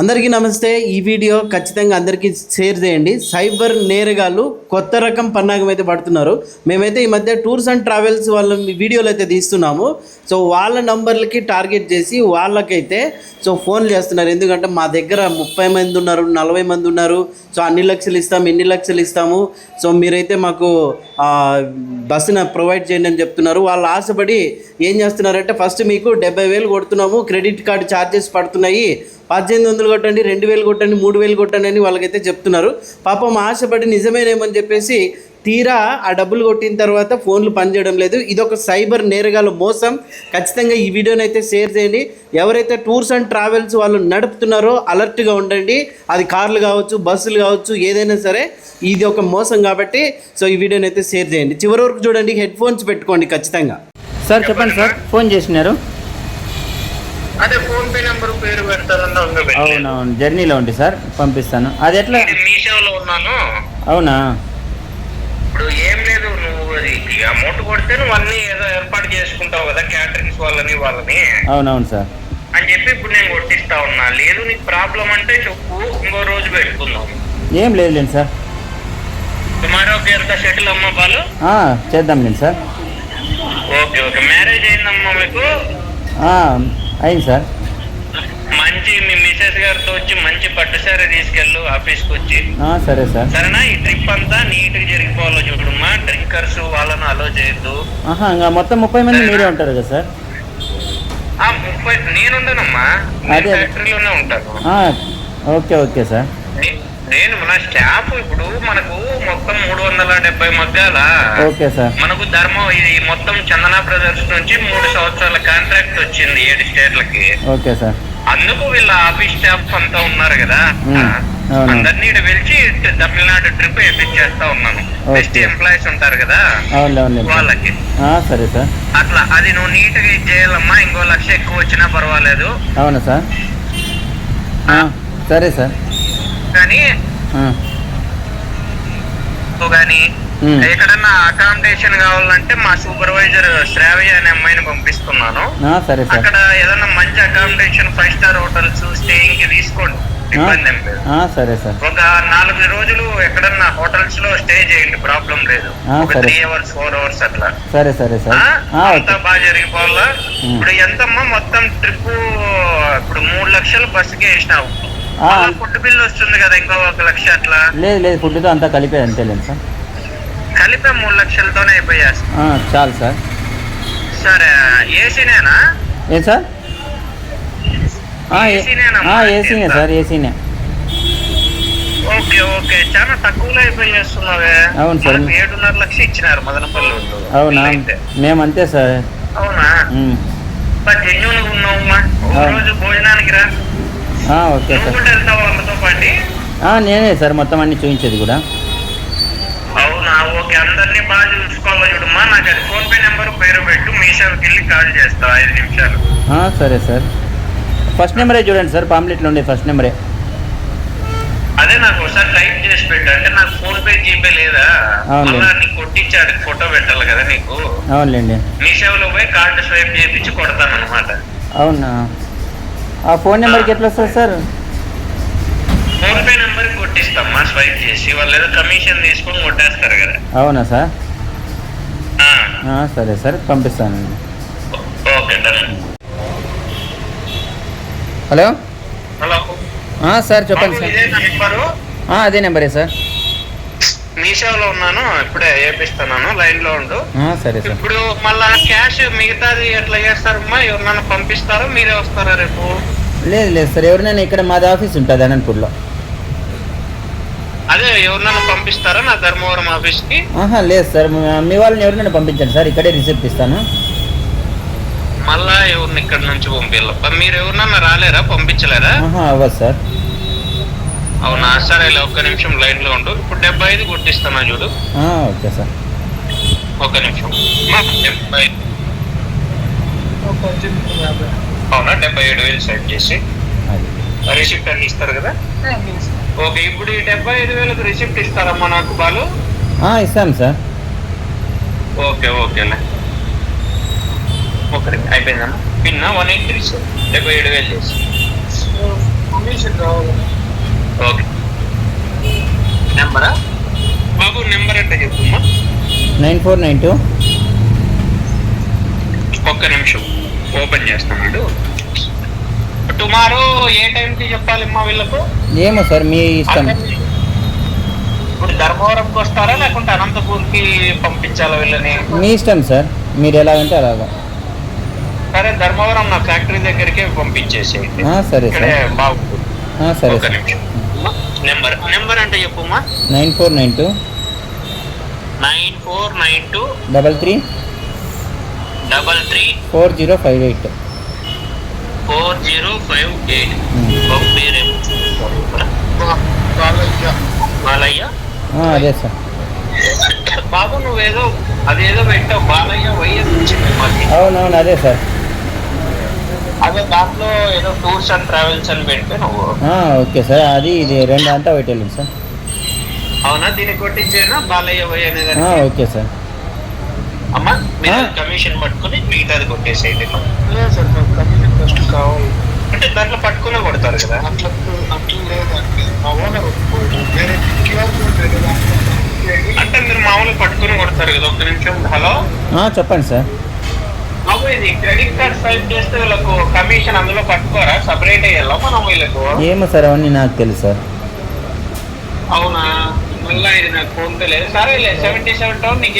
అందరికీ నమస్తే. ఈ వీడియో ఖచ్చితంగా అందరికీ షేర్ చేయండి. సైబర్ నేరగాళ్ళు కొత్త రకం పన్నాగం అయితే పడుతున్నారు. మేమైతే ఈ మధ్య టూర్స్ అండ్ ట్రావెల్స్ వాళ్ళ వీడియోలు అయితే తీస్తున్నాము. సో వాళ్ళ నంబర్లకి టార్గెట్ చేసి వాళ్ళకైతే సో ఫోన్లు చేస్తున్నారు. ఎందుకంటే మా దగ్గర ముప్పై మంది ఉన్నారు నలభై మంది ఉన్నారు. సో అన్ని లక్షలు ఇస్తాము ఎన్ని లక్షలు ఇస్తాము. సో మీరైతే మాకు బస్సును ప్రొవైడ్ చేయండి అని చెప్తున్నారు. వాళ్ళు ఆశపడి ఏం చేస్తున్నారంటే ఫస్ట్ మీకు డెబ్బై వేలు కొడుతున్నాము. క్రెడిట్ కార్డు ఛార్జెస్ పడుతున్నాయి. పద్దెనిమిది వందలు కొట్టండి రెండు వేలు కొట్టండి మూడు వేలు కొట్టండి అని వాళ్ళకైతే చెప్తున్నారు. పాపం ఆశపడి నిజమేనేమని చెప్పేసి తీరా ఆ డబ్బులు కొట్టిన తర్వాత ఫోన్లు పనిచేయడం లేదు. ఇది ఒక సైబర్ నేరగాల మోసం. ఖచ్చితంగా ఈ వీడియోని అయితే షేర్ చేయండి. ఎవరైతే టూర్స్ అండ్ ట్రావెల్స్ వాళ్ళు నడుపుతున్నారో అలర్ట్గా ఉండండి. అది కార్లు కావచ్చు బస్సులు కావచ్చు ఏదైనా సరే ఇది ఒక మోసం కాబట్టి సో ఈ వీడియోని అయితే షేర్ చేయండి. చివరి వరకు చూడండి హెడ్ ఫోన్స్ పెట్టుకోండి ఖచ్చితంగా. సార్. చెప్పండి సార్. ఫోన్ చేసినారు. అదే ఫోన్ పే నెంబర్ పేరు పెట్టలేదు. అవునవును జర్నీలో ఉంది సార్ పంపిస్తాను. అది ఎట్లా? నేను మీషోలో ఉన్నాను. అవునా? ఇప్పుడు ఏం లేదు నువ్వు అది అమౌంట్ కొడితే నువ్వు అన్ని ఏదో ఏర్పాటు చేసుకుంటావు కదా క్యాటరింగ్స్ వాళ్ళని వాళ్ళని. అవునవును సార్. అని చెప్పి ఇప్పుడు నేను కొట్టిస్తా ఉన్నా. లేదు నీకు ప్రాబ్లం అంటే చెప్పు ఇంకో రోజు పెట్టుకుందాం. ఏం లేదులేండి సార్. టుమారోకి ఎంత షటిల్ అమ్మా పాలు ఆ, చేద్దాంలేండి సార్. Okay okay. మ్యారేజ్ అయిందమ్మా మీకు? అయింది సార్. మంచి మీ మిసెస్ గారితో వచ్చి మంచి పట్టు సారీ తీసుకెళ్ళు ఆఫీస్కి వచ్చి. ఆ, సరే సార్. సరేనా? ఈ ట్రిప్ అంతా నీట్గా జరిగిపోవాలో చూడమ్మా. డ్రింకర్స్ వాళ్ళను అలో చేయొద్దు. ఆహా ఇంకా మొత్తం ముప్పై మంది మీరే ఉంటారు కదా సార్? ఆ ముప్పై నేనుండనమ్మా అదే. ఫ్యాక్టరీలోనే ఉంటాను. Okay okay sir. నేను మన స్టాఫ్ ఇప్పుడు మనకు మొత్తం మూడు వందల డెబ్బై మగ్గాల ఓకే సార్. మనకు ధర్మం ఇది మొత్తం చందన బ్రదర్స్ నుంచి మూడు సంవత్సరాల కాంట్రాక్ట్ వచ్చింది ఏడు స్టేట్లకి. Okay sir. అందుకు వీళ్ళ ఆఫీస్ స్టాఫ్ అంతా ఉన్నారు కదా. అందరినీ ఈడ పిలిచి తమిళనాడు ట్రిప్ వేపించేస్తా ఉన్నాను. బెస్ట్ ఎంప్లాయీస్ ఉంటారు కదా. వాళ్ళకి. సరే సార్. అట్లా అది నువ్వు నీట్గా ఇది చేయాలమ్మా ఇంకో లక్ష ఎక్కువ వచ్చినా పర్వాలేదు. అవునా సార్? సరే సార్. కానీ కానీ మ్మ్. ఎక్కడన్నా అకామిడేషన్ కావాలంటే మా సూపర్వైజర్ శ్రావ్య అనే అమ్మాయిని పంపిస్తున్నాను. అక్కడ ఏదన్నా మంచి అకామిడేషన్ ఫైవ్ స్టార్ హోటల్స్ స్టేయింగ్కి తీసుకోండి. సరే సార్. ఒక నాలుగు రోజులు ఎక్కడన్నా హోటల్స్లో స్టే చేయండి ప్రాబ్లం లేదు. త్రీ అవర్స్ ఫోర్ అవర్స్ అట్లా. సరే సరే సార్. అంతా బాగా జరిగిపోవాలా. ఇప్పుడు ఎంతమ్మా మొత్తం ట్రిప్ ఇప్పుడు మూడు లక్షలు బస్సుకే వేసినావు. ఫుడ్ బిల్ వస్తుంది కదా ఇంకో ఒక లక్ష అట్లా. లేదు లేదు ఫుడ్తో అంతా కలిపే అంతేలేండి సార్. కలిపే మూడు లక్షలతోనే అయిపోయాస్ ఆ, చాలు సార్. సరే ఏసీనేనా? ఏం సార్? ఏసీనే? సార్ ఏసీనే. Okay okay. చాలా తక్కువలో అయిపోయి చేస్తున్నావే. అవును సార్. ఏడున్నర లక్ష ఇచ్చినారు మదనపల్లి. అవునా. మేము అంతే సార్. అవునా? ఉమ్. జెన్యున్గా ఉన్నావమ్మా. ఒక అవును. రోజు భోజనానికి రా. Okay sir. నేనే సార్ మొత్తం అన్ని చూపించేది కూడా. అవునా? ఓకే అందరినీ బాగా చూసుకోవాలి చూడమ్మా. నాకు అది ఫోన్ పే నెంబర్ పేరు పెట్టు. మీషోకి వెళ్ళి కాల్ చేస్తా ఐదు నిమిషాలు. ఆ, సరే సార్. ఫస్ట్ నెంబరే చూడండి సార్ పాంప్లెట్లో ఉండే ఫస్ట్ నెంబరే. అదే నాకు ఒకసారి టైప్ చేసి పెట్టు. అంటే నాకు ఫోన్ పే జీపే లేదా? నీకు కొట్టించాడు ఫోటో పెట్టాలి కదా నీకు. అవునులేండి. మీషోలో పోయి కార్డు స్వైప్ చేయించి కొడతాను అనమాట అవునా? ఆ ఫోన్ నెంబర్కి ఎట్లా వస్తుంది సార్? ఫోన్ పే నెంబర్ కొట్టిస్తామ్మా స్వైప్ చేసి. వాళ్ళు ఏదో కమిషన్ తీసుకొని కొట్టేస్తారు కదా. అవునా సార్? సరే సార్ పంపిస్తానండి ఓకే హలో? హలో. సార్ చెప్పండి సార్. అదే నెంబరే సార్. మీషోలో ఉన్నాను ఇప్పుడే వేపిస్తున్నాను లైన్లో ఉండు సరే సార్. ఇప్పుడు మళ్ళా క్యాష్ మిగతాది ఎట్లా చేస్తారమ్మా? ఎవరినైనా పంపిస్తారా? మీరే వస్తారా రేపు? లేదు లేదు సార్. ఎవరినైనా ఇక్కడ మాది ఆఫీస్ ఉంటుంది అనంతపూర్లో. అదే ఎవరినైనా పంపిస్తారా? నా ధర్మవరం ఆఫీస్కి ఆహా లేదు సార్. మీ- వాళ్ళని ఎవరినైనా పంపించండి సార్. ఇక్కడే రిసిప్ట్ ఇస్తాను. మళ్ళా ఎవరిని ఇక్కడ నుంచి పంపించాలప్ప మీరు ఎవరినన్నా రాలేరా? పంపించలేరా ఆహా అవ్వదు సార్. అవునా? సరే ఒక్క నిమిషం లైన్లో ఉండు. ఇప్పుడు డెబ్బై ఐదు కొట్టిస్తానా చూడు. ఆ, ఓకే సార్. ఒక్క నిమిషం. మా, డెబ్బై. అవునా? డెబ్బై ఏడు వేలు సెట్ చేసి. అది. రిసిప్ట్ అన్ని ఇస్తారు కదా? ఓకే ఇప్పుడు ఈ డెబ్బై ఐదు వేలకు రిసిప్ట్ ఇస్తారమ్మా నాకు బాలు. ఆ, ఇస్తాను సార్. ఓకే ఓకేలే ఓకే అయిపోయిందమ్మా. పిన్న వన్ ఎయిట్ త్రీ సెవెన్ డెబ్బై ఏడు వేలు చేసి. రావాలి ఓకే. నెంబరా? బాబు నెంబర్ అంటే చెప్పుమ్మా నైన్ ఫోర్ నైన్ టూ. ఒక్క నిమిషం. ఓపెన్ చేస్తున్నాడు టుమారో ఏ టైంకి చెప్పాలి మా వీళ్ళకు? ఏమో సార్ మీ ఇష్టం. ఇప్పుడు ధర్మవరంకి వస్తారా లేకుంటే అనంతపూర్కి పంపించాలా వీళ్ళని? మీ ఇష్టం సార్ మీరు ఎలాగంటే అలాగా. సరే ధర్మవరం నా ఫ్యాక్టరీ దగ్గరికే పంపించేసేయండి. ఆ, సరే ఇక్కడే సార్. బాగుంటుంది. ఆ, సరే ఒక సార్. నిమిషం. నెంబర్ నెంబర్ అంటే చెప్పుమా nine four nine two. Nine four nine two. Double three. Double three. Four zero five eight. Four zero five eight. పేరేం. బాలయ్య. అదే సార్. బాబు నువ్వేదో అదేదో పెట్టావు. బాలయ్య వైఎస్ అవునవును అదే సార్. అదే దాంట్లో ఏదో టూర్స్ అండ్ ట్రావెల్స్ అని పెడితే నువ్వు. ఆ, ఓకే సార్. అది ఇది రెండు అంతా పెట్టాలి సార్. అవునా? దీన్ని కొట్టించేనా? బాలయ్య వై అనేది ఆ, ఓకే సార్. అమ్మా మీరు. కమిషన్ పట్టుకుని మిగతాది కొట్టేసేయండి. లేదు సార్ నాకు కమిషన్ ఫస్ట్ కావాలి. అంటే దాంట్లో పట్టుకునే కొడతారు కదా? అట్లా అట్లా లేదండి. మా ఓనర్ ఒప్పుకోడు వేరే క్యూఆర్ కోడ్ లేదు దాంట్లో. అంటే మీరు మామూలుగా పట్టుకుని కొడతారు కదా? ఒక్క నిమిషం. హలో? ఆ, చెప్పండి సార్. ఏమో సార్ అవన్నీ నాకు తెలుసు సార్. అవునా? మళ్ళా ఇది నాకు ఫోన్ పే లేదు. సరే లేదు సెవెంటీ సెవెన్ టౌన్ నీకు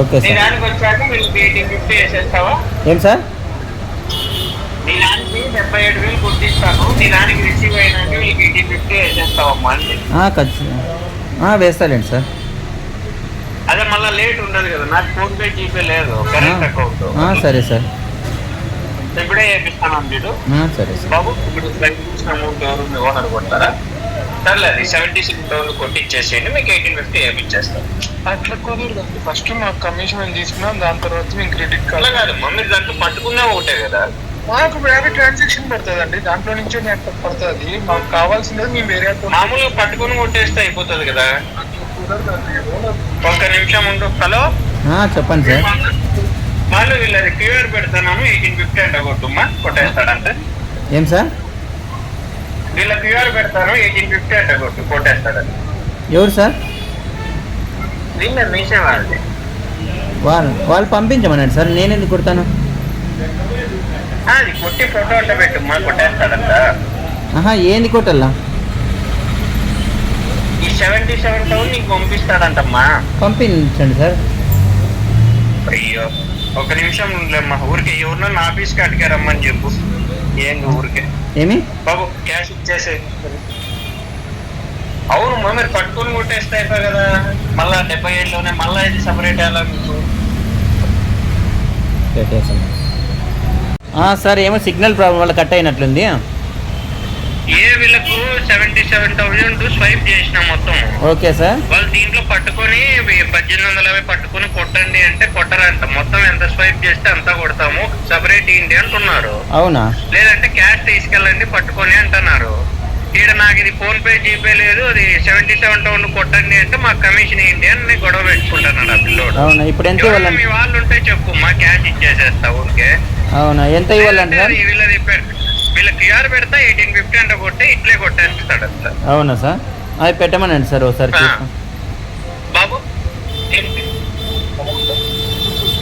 ఓకే సార్. దానికి వచ్చాక ఎయిటీ ఫిఫ్టీ వేసేస్తావా? ఏం సార్? నీ దానికి డెబ్బై ఏడు వేలు గుర్తిస్తాను. నీ దానికి రిసీవ్ అయినాక వీళ్ళకి ఎయిటీ ఫిఫ్టీ వేసేస్తావమ్మా ఖచ్చితంగా. వేస్తాలేండి సార్. అదే మళ్ళీ లేట్ ఉండదు కదా. నాకు ఫోన్ పే జీపే లేదు. కరెంట్ అకౌంట్ ఆ, సరే సార్. ఇప్పుడే వేపిస్తాను మీరు సరే సార్. బాబు ఇప్పుడు ఇచ్చిన అమౌంట్ ఎవరు మీ ఓనర్ కొడతారా? సర్లే అది సెవెంటీ సిక్స్ థౌసండ్ కొట్టించేసేయండి మీకు ఎయిటీన్ ఫిఫ్టీ వేపించేస్తాను అట్లా కుదరదండి ఫస్ట్ మాకు కమిషన్ తీసుకున్నాం. దాని తర్వాత మేము క్రెడిట్ కార్డ్ కాదు. మమ్మీ దాంట్లో పట్టుకున్నా ఒకటే కదా. మాకు వేరే ట్రాన్సాక్షన్ పడుతుందండి. దాంట్లో నుంచే నెట్ పడుతుంది. మాకు కావాల్సింది మేము వేరే account- మామూలుగా పట్టుకుని కొట్టేస్తే అయిపోతుంది కదా. ఒక్క నిమిషం ఉండు. హలో? చెప్పండి సార్. వాళ్ళు వీళ్ళది క్యూఆర్ పెడతాను ఎయిటీన్ ఫిఫ్టీ అంటే కొట్టుమ్మా కొట్టేస్తాడంటే? ఏం సార్? వీళ్ళ క్యూఆర్ పెడతాను ఎయిటీన్ ఫిఫ్టీ అంటే కొట్టు కొట్టేస్తాడంటే. ఎవరు సార్? వీళ్ళ మీసే వాళ్ళది. వాళ్ళు వాళ్ళు పంపించమనండి సార్ నేను ఎందుకు కుడతాను? అది కొట్టి ఫోటో అంటే పెట్టుమ్మా కొట్టేస్తాడంట. ఆహా ఏంది కొట్టాలా? ఈ సెవెంటీ సెవెన్ థౌసండ్ నీకు పంపిస్తాడంటమ్మా. పంపించండి సార్. అయ్యో ఒక నిమిషం ఉండలేమ్మా ఊరికే ఎవరినో నా ఆఫీస్కి అడిగారమ్మని చెప్పు. ఏంది ఊరికే? ఏమి? బాబు క్యాష్ ఇచ్చేసే అవును మా మీరు పట్టుకొని కొట్టేస్తే అయిపోయి కదా. మళ్ళా డెబ్బై ఏడులోనే మళ్ళా ఇది సపరేట్ అయ్యాలా మీకు. సార్ ఏమో సిగ్నల్ ప్రాబ్లం వల్ల కట్ అయినట్లుంది. ఏ వీళ్ళకు సెవెంటీ సెవెన్ థౌసండ్ స్వైప్ చేసిన మొత్తం. Okay sir. వాళ్ళు దీంట్లో పట్టుకొని పద్దెనిమిది వందల యాభై పట్టుకొని కొట్టండి అంటే కొట్టరంట. మొత్తం ఎంత స్వైప్ చేస్తే అంతా కొడతాము. సపరేట్ ఏంటి అంటున్నారు. అవునా? లేదంటే క్యాష్ తీసుకెళ్ళండి పట్టుకొని అంటున్నారు. ఈడ నాకు ఇది ఫోన్ పే జీపే లేదు. అది సెవెంటీ సెవెన్ టౌన్ కొట్టండి అంటే మాకు కమిషన్ ఏంటి అని నేను గొడవ పెట్టుకుంటున్నాడు ఆ పిల్లోడు. అవునా? ఇప్పుడు ఎంత మీ వాళ్ళు ఉంటే చెప్పు. మా క్యాష్ ఇచ్చేసేస్తా ఊరికే. అవునా? ఎంత వీళ్ళది పె- వీళ్ళ క్యూఆర్ పెడతా ఎయిటీన్ ఫిఫ్టీ అంటే కొట్టి ఇట్లే కొట్టేస్తాడు అంత అవునా సార్? అది పెట్టమనండి సార్ ఒకసారి బాబు ఏంటి?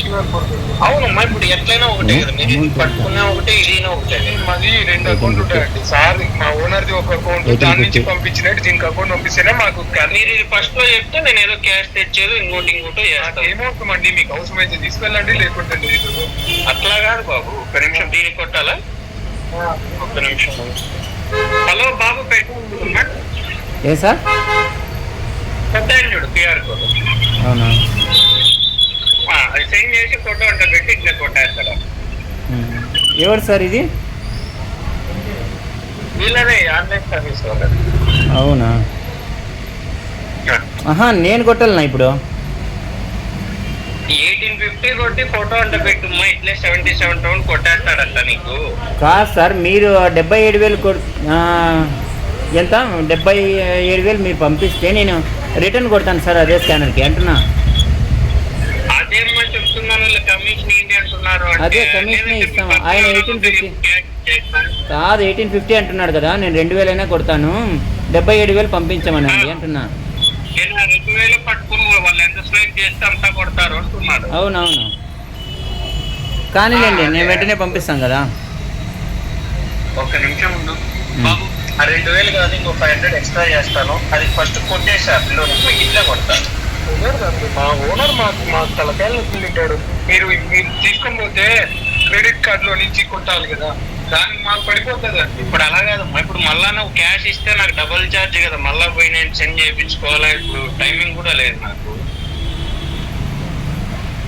క్యూఆర్ కోడ్ ఉంది. అవునమ్మా ఇప్పుడు ఎట్లయినా ఒకటే కదా మీరు పట్టుకున్నా ఒకటే ఇదినా ఒకటే. మాది రెండు అకౌంట్ ఉంటాయండి సార్ మా ఓనర్ది ఒక అకౌంట్ దాని నుంచి. పంపించినట్టు దీనికి అకౌంట్ పంపిస్తేనే మాకు మీరు ఇది ఫస్ట్లో చెప్తే నేను ఏదో క్యాష్ తెచ్చేది ఇంకోటి ఇంకోటి చేస్తాను ఏమవుతాం అండి మీకు అవసరమైతే తీసుకెళ్ళండి లేకుంటే అట్లా కాదు బాబు. ఒక్క నిమిషం. దీనికి కొట్టాలా? ఒక్క నిమిషం. హలో బాబు ఏ సార్? కొట్టాను చూడు క్యూఆర్ కోడ్ అవునా? సెండ్ చేసి ఫోటో అంట పెట్టి ఇట్లా కొట్టేస్తాడు. ఎవరు సార్ ఇది? వీళ్ళదే ఆన్లైన్ సర్వీస్ వాళ్ళది. అవునా? ఆహా నేను కొట్టాలనా ఇప్పుడు? ఎయిటీన్ ఫిఫ్టీ కొట్టి ఫోటో అంట పెట్టుమ్మా ఇట్లే సెవెంటీ సెవెన్ టౌన్ కొట్టేస్తాడంట నీకు. కాదు సార్ మీరు డెబ్బై ఏడు వేలు ఎంత? డెబ్బై ఏడు వేలు మీరు పంపిస్తే నేను రిటర్న్ కొడతాను సార్ అదే స్కానర్కి అంటున్నా. చెప్తున్నాను వీళ్ళ కమిషన్ ఏంటి అంటున్నారు అంటే అదే కమిషన్ లేదంటే ఇస్తాం. మీ ఆయన పర్సనల్ 1850. క్యాష్ చేస్తారు కాదు ఎయిటీన్ ఫిఫ్టీ అంటున్నాడు కదా నేను రెండు వేలైనా కొడతాను. డెబ్బై ఏడు వేలు పంపించమనండి అంటున్నా. రెండు వేలు పట్టుకుని వాళ్ళు ఎంత స్ట్రైక్ చేస్తే అంతా కొడతారు అంటున్నాడు అవునవును. కానీలేండి నేను వెంటనే పంపిస్తాను కదా. ఒక నిమిషం ఉండు. బాబు ఆ రెండు వేలు కాదు ఇంకో ఫైవ్ హండ్రెడ్ ఎక్స్ట్రా చేస్తాను. అది ఫస్ట్ కొట్టేసి ఆ పిల్లలు ఇట్లా కొడతాను మా ఓనర్ మా మా తలకాయలు మీరు మీరు తీసుకొని పోతే క్రెడిట్ కార్డ్లో నుంచి కొట్టాలి కదా. దానికి మాకు పడిపోతుంది ఇప్పుడు అలా కాదమ్మా. ఇప్పుడు మళ్ళా నువ్వు క్యాష్ ఇస్తే నాకు డబుల్ ఛార్జ్ కదా. మళ్ళా పోయి నేను సెండ్ చేయించుకోవాలా? ఇప్పుడు టైమింగ్ కూడా లేదు నాకు.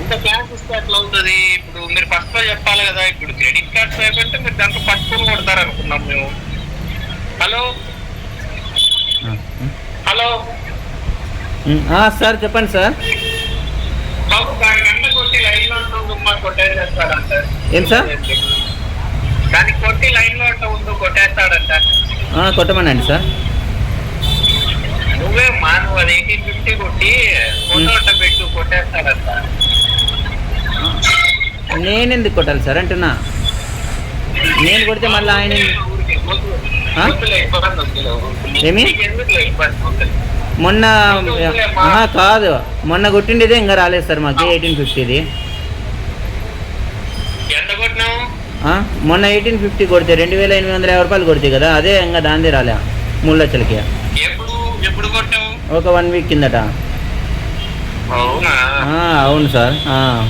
ఇంత క్యాష్ ఇస్తే ఎట్లా అవుతుంది? ఇప్పుడు మీరు ఫస్ట్లో చెప్పాలి కదా. ఇప్పుడు క్రెడిట్ కార్డ్ స్వైప్ అంటే మీరు దాంట్లో పట్టుకొని కొడతారు అనుకున్నాం మేము. హలో? హలో? సార్ చెప్పండి సార్. బాబు దాని గంట కొట్టి లైన్లో ఉంటుందమ్మా కొట్టేసేస్తాడంట ఏం సార్? దానికి కొట్టి లైన్లో ఉంటూ ఉండు కొట్టేస్తాడంట. కొట్టమనండి సార్. నువ్వే మా నువ్వు అది ఎయిటీన్ ఫిఫ్టీ కొట్టి ఫోటో అంట పెట్టు కొట్టేస్తాడంట. నేను ఎందుకు కొట్టాలి సార్? అంటున్నా. నేను కొడితే మళ్ళీ ఆయన? ఏమి? మొన్న కాదు. మొన్న కొట్టిండేదే ఇంకా రాలేదు సార్ మాకు ఎయిటీన్ ఫిఫ్టీది ఎంత కొట్టినావు మొన్న ఎయిటీన్ ఫిఫ్టీ కొడితే రెండు వేల ఎనిమిది వందల యాభై రూపాయలు కొడితే కదా అదే ఇంకా దాందే రాలే మూడు లక్షలకి. ఒక వన్ వీక్ కిందట. అవునా? ఆ, అవును సార్. ఆ.